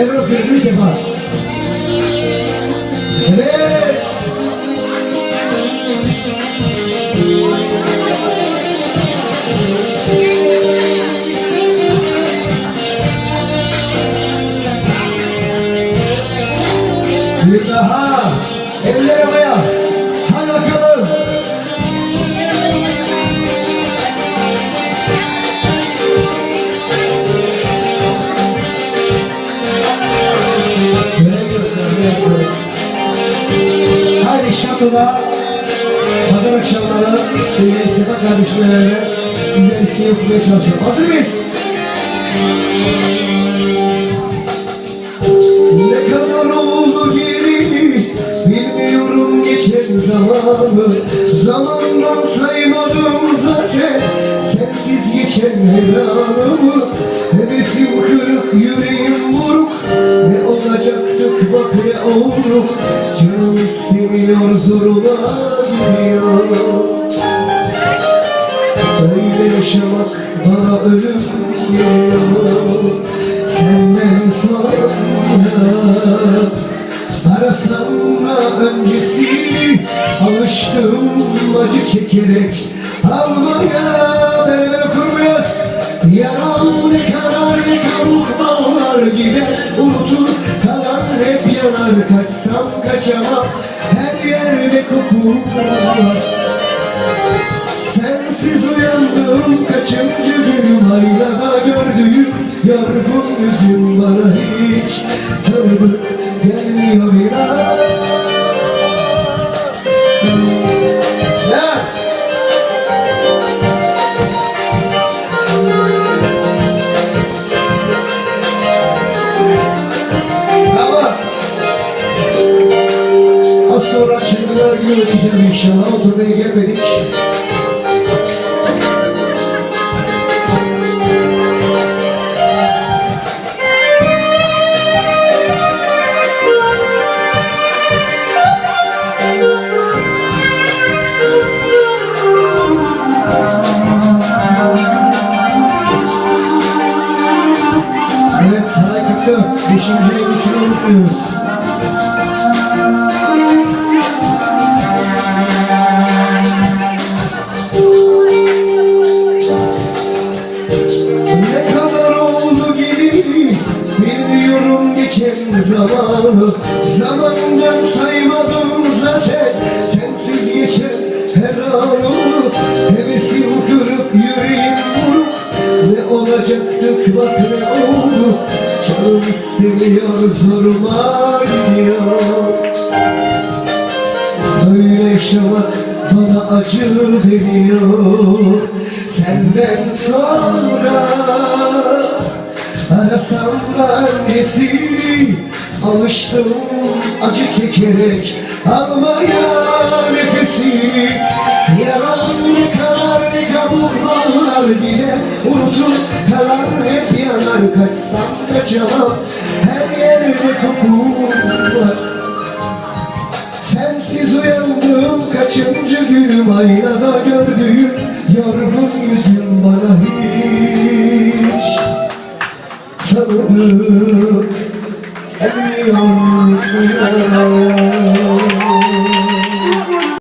Erol Kırgın Sefa. Evet. Bir daha. Eller havaya. Şatoda pazar akşamları sevgili Sefa kardeşlerle güzel isteği okumaya çalışıyorum. Hazır mıyız? Ne kadar oldu geri bilmiyorum geçen zamanı Zamandan saymadım zaten sensiz geçen her anımı Hevesim kırık yüreğim buruk bak ne olduk Canım istemiyor zoruna gidiyor. Öyle yaşamak bana ölüm geliyor. Senden sonra Arasam da öncesini Alıştım acı çekerek Almaya yanar Kaçsam kaçamam. Her yerde koku var. Sensiz uyandım kaçıncı günüm? Aynada gördüğüm yorgun yüzüm Bana hiç tanıdık gelmiyor inan sonra çılgınlar günü ödeyeceğiz inşallah. Oturmaya gelmedik. Evet, 44. Beşinci ayın üçünü unutmuyoruz. Geçen zamanı Zamandan saymadım zaten. Sensiz geçen her anı Hevesim kırık yüreğim buruk. Ne olacaktık bak ne oldu? Canım istemiyor zoruma gidiyor. Böyle yaşamak bana acı veriyor. Senden sonra Arasam da öncesini Alıştım acı çekerek Almaya nefesini. Yaran ne kadar ne kabuk bağlar gider Unutur kalan hep yanar Kaçsam kaçamam her yerde koku var. Sensiz uyandım kaçıncı günüm aynada gördüğüm Hadi Hadi